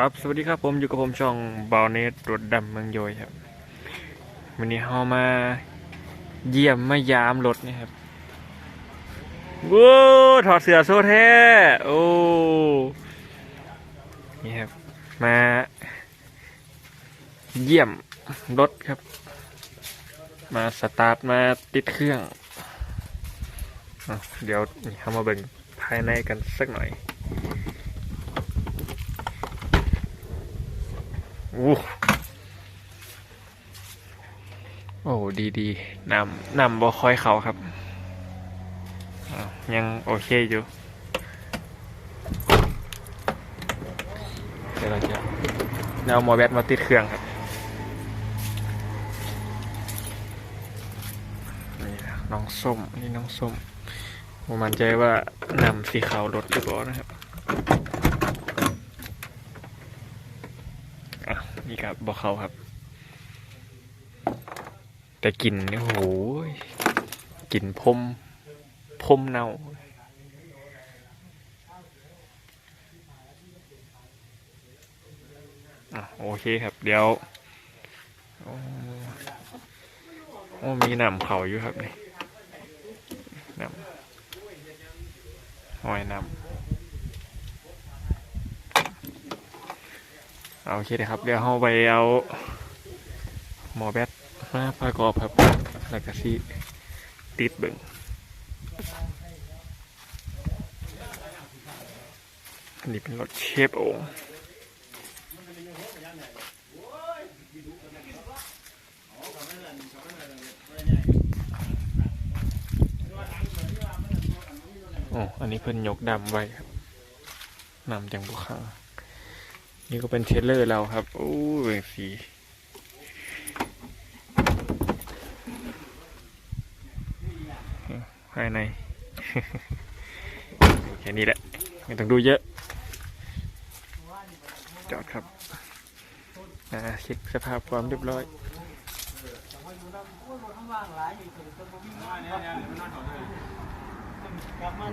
ครับ สวัสดีครับผมอยู่กับผมช่องบาเนตรถดำเมืองโยยครับ วันนี้เรามาเยี่ยมมายามรถนี่ครับว้าถอดเสื้อโซแท้ โอ้นี่ครับ มา เยี่ยมรถครับ มาสตาร์ทมาติดเครื่องอเดี๋ยวนี่เรามาเบิ่งภายในกันสักหน่อย โอ้โอ้ดีดีนำนำบ่ค่อยเขาครับ ยังโอเคอยู่ เดี๋ยวเราจะเอาหมอแบตมาติดเครื่องครับนี่น้องส้ม นี่น้องส้มผมมั่นใจว่านำสีขาวรถหรือเปล่านะครับ อ่ับบอกเขาครับ แต่กลิ่นนี่โอ้โหกลิ่นพมพมเน่าอะโอเคครับ เดี๋ยวโอ้มีหนำเขาอยู่ครับนี่หนำหอยหนำ เอา โอเคนะครับ เดี๋ยวเราไปเอาหมอแบตมาประกอบครับแล้วก็สิติดเบิ่งอันนี้เป็นรถเชฟโองโอ้อันนี้เพิ่นยกดำไว้ครับนำจังบุคัง นี่ก็เป็นเทเลอร์เราครับโอ้ยสีภายใน แค่นี้แหละ ไม่ต้องดูเยอะ จอดครับอ่าเช็คสภาพความเรียบร้อย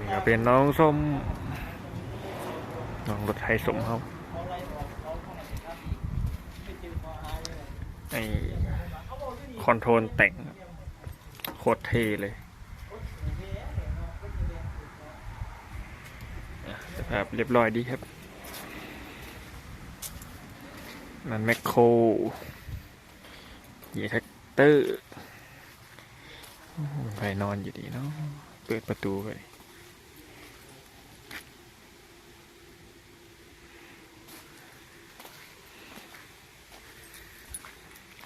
นี่ก็เป็นน้องส้ม น้องรถไทยสมเขา ไอคอนโทรลแต่งโคตรเท่เลยอะสภาพเรียบร้อยดีครับนั่นแมคโครเหยียแท็กเตอร์ไปนอนอยู่ดีเนาะเปิดประตูไป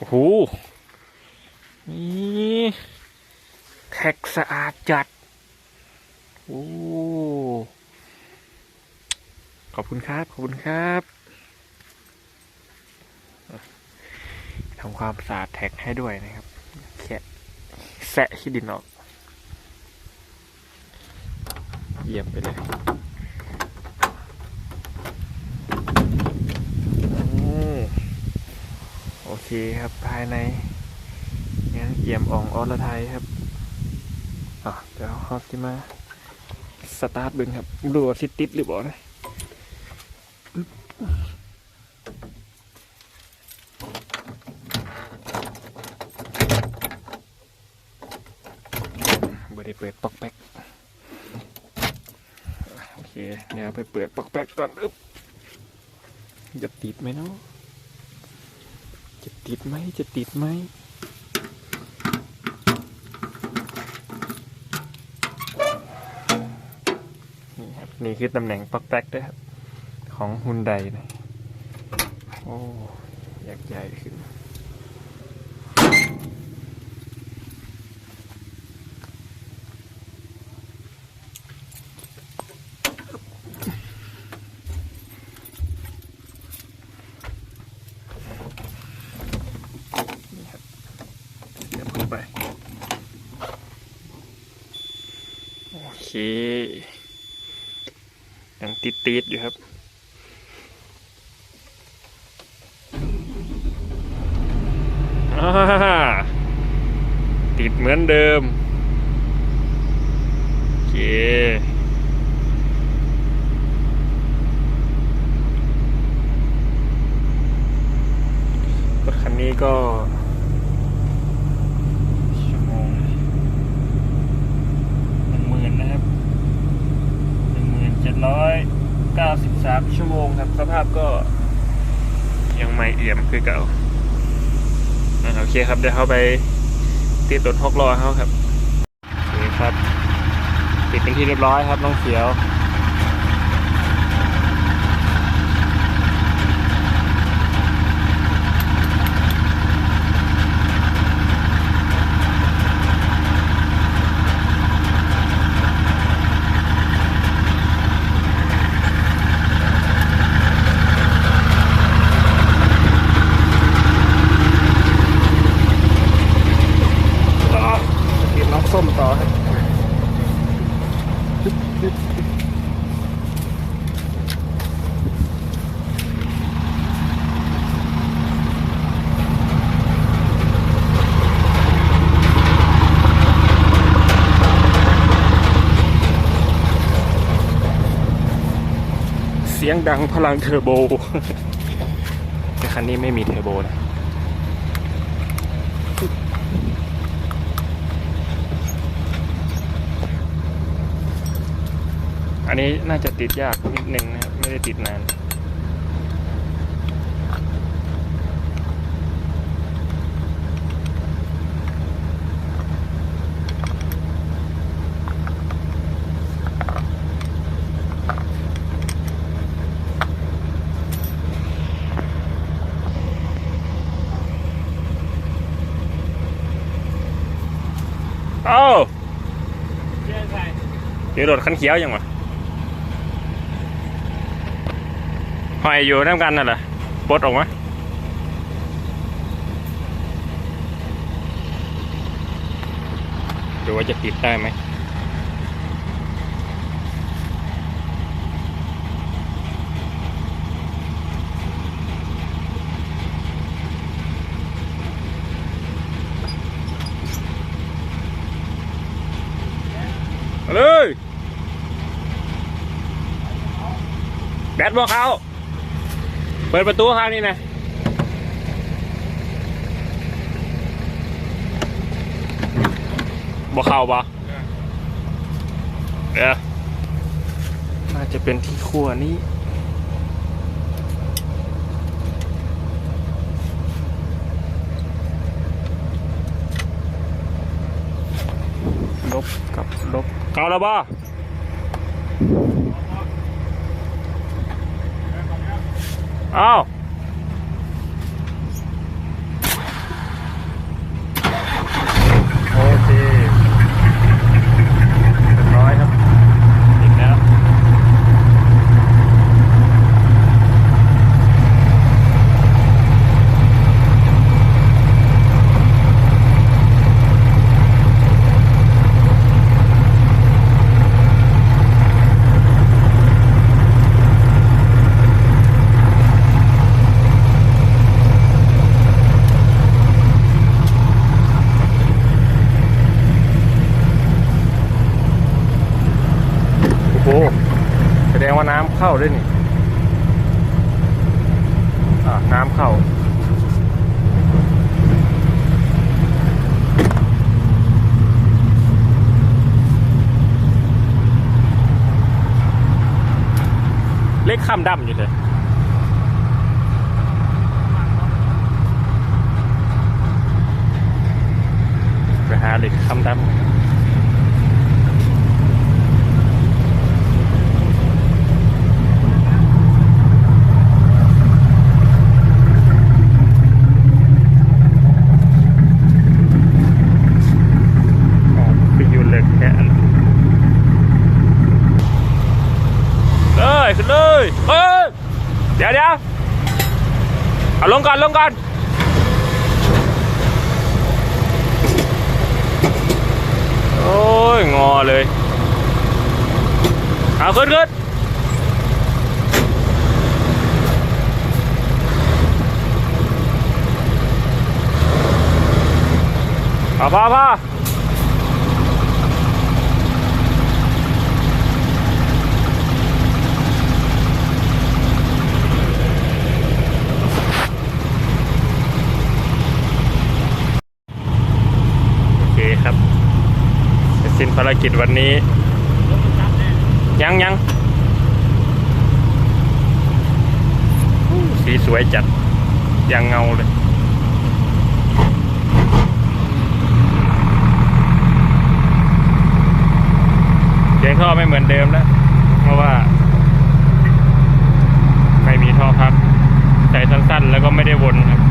โอ้โหนี่แท็กสะอาดจัด โอ้ ขอบคุณครับ ขอบคุณครับทำความสะอาดแท็กให้ด้วยนะครับแค่แสะขี้ดินออก เยี่ยมไปเลยโอ้ โอ เคครับภายในงั้นเอี่ยมอ่องอรไทยครับอะเดี๋ยวเขาจะมาสตาร์ทบึงครับดูว่าสิติดหรือเปล่านะบบได้เปิดปอกแป๊กโอเคเดี๋ยวไปเปิดปอกแป๊กก่อนอึ๊บจะติดไหมเนาะ จะติดไหมจะติดไหมนี่ครับนี่คือตำแหน่งปลั๊กแป๊กด้วยครับ ของฮุนไดนะโอ้อยากใหญ่ขึ้น ติดๆอยู่ครับติดเหมือนเดิมโอเครถคันนี้ก็าสิบสามชั่วโมงครับ สภาพก็ยังไม่เอี่ยมคือเก่าโอเคครับเดี๋ยวเขาไปติดรถหกล้อเขาครับโอเคครับ ติดเป็นที่เรียบร้อยครับน้องเขียว ต่อกินน้ำ ส้มต่อครับเสียงดังพลังเทอร์โบ แต่คันนี้ไม่มีเทอร์โบนะ อันนี้น่าจะติดยากนิดนึงนะครับไม่ได้ติดนานเอ้าเดี๋ยวรถคันเขียวยังวะ หอยอยู่น้ำกันน่ะเหรอปลดออกมาดูว่าจะติดได้ไหมเลยแบตบอกเขา เปิดประตูข้างนี้นะบอกเข้าปะเดี๋ยวน่าจะเป็นที่ครัวนี้ลบกับลบเกาแล้วบ่ อ้าวโอเคเรียบร้อยครับติดแล้ว โอ้โห แสดงว่าน้ำ เข้าด้วยนี่อ่าน้ำเข้าเล็กข้ามดำอยู่เลยไปหาเล็กข้ามดำ ออกไปอยู่เหล็กแค่นั้นเลยขึ้นเลยเฮ้ยเดี๋ยวเดี๋ยว เอาลงก่อนลงก่อนโอ้ยงอเลยเอาขึ้นขึ้นเอาพอพอารกิจวันนี้ ยังยังสีสวยจัดยังเงาเลยเสียงท่อไม่เหมือนเดิมแล้ว เพราะว่า ไม่มีท่อพักใช้สั้นๆ แล้วก็ไม่ได้วนครับ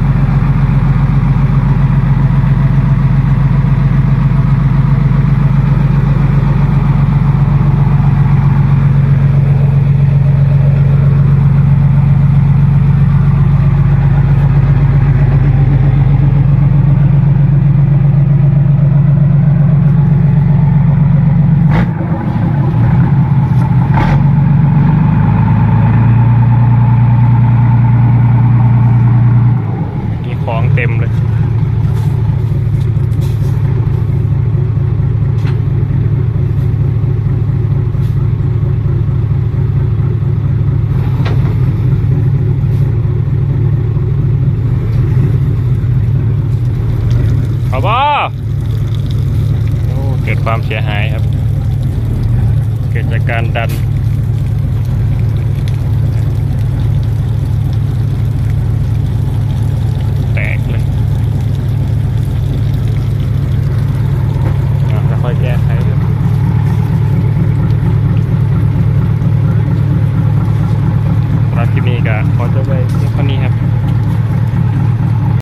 การดัน